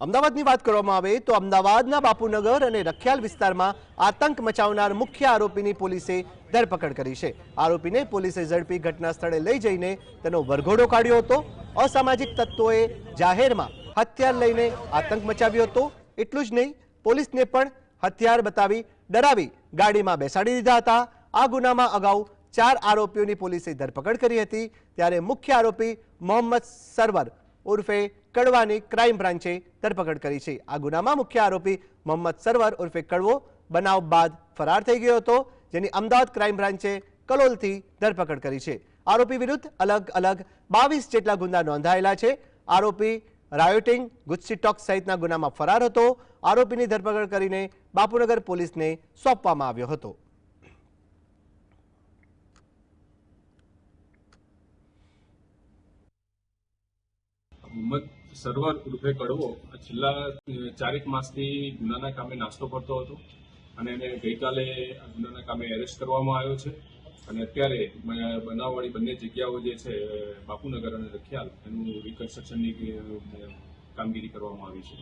અમદાવાદની વાત કરવામાં આવે તો અમદાવાદના બાપુનગર અને રખિયાલ વિસ્તારમાં આતંક મચાવનાર મુખ્ય આરોપીની પોલીસે ધરપકડ કરી છે. આરોપીને પોલીસે ઝડપી ઘટના સ્થળે લઈ જઈને તેનો વરઘોડો કાઢ્યો હતો. અસામાજિક તત્વોએ જાહેરમાં હથિયાર લઈને આતંક મચાવ્યો હતો. એટલું જ નહીં, પોલીસને પણ હથિયાર બતાવી ડરાવી ગાડીમાં બેસાડી દીધા હતા. આ ગુનામાં અગાઉ ચાર આરોપીઓની પોલીસે ધરપકડ કરી હતી. ત્યારે મુખ્ય આરોપી મોહમ્મદ સરવર ઉર્ફે કડવાની ક્રાઇમ બ્રાન્ચે ધરપકડ કરી છે. આ ગુનામાં મુખ્ય આરોપી મોહમ્મદ સરવર ઉર્ફે કડવો બનાવ બાદ ફરાર થઈ ગયો હતો, જેની અમદાવાદ ક્રાઇમ બ્રાન્ચે કલોલથી ધરપકડ કરી છે. આરોપી વિરુદ્ધ અલગ અલગ બાવીસ જેટલા ગુના નોંધાયેલા છે. આરોપી રાયોટિંગ ગુસ્સી ટોક સહિતના ગુનામાં ફરાર હતો. આરોપીની ધરપકડ કરીને બાપુનગર પોલીસને સોંપવામાં આવ્યો હતો. મોહમ્મદ સરવર ઉર્ફે કડવો છેલ્લા ચારેક માસથી ગુનાના કામે નાસ્તો કરતો હતો અને એને ગઈકાલે ગુનાના કામે એરેસ્ટ કરવામાં આવ્યો છે. અને અત્યારે બનાવવાળી બંને જગ્યાઓ જે છે બાપુનગર અને રખિયાલ, એનું રિકન્સ્ટ્રક્શનની કામગીરી કરવામાં આવી છે.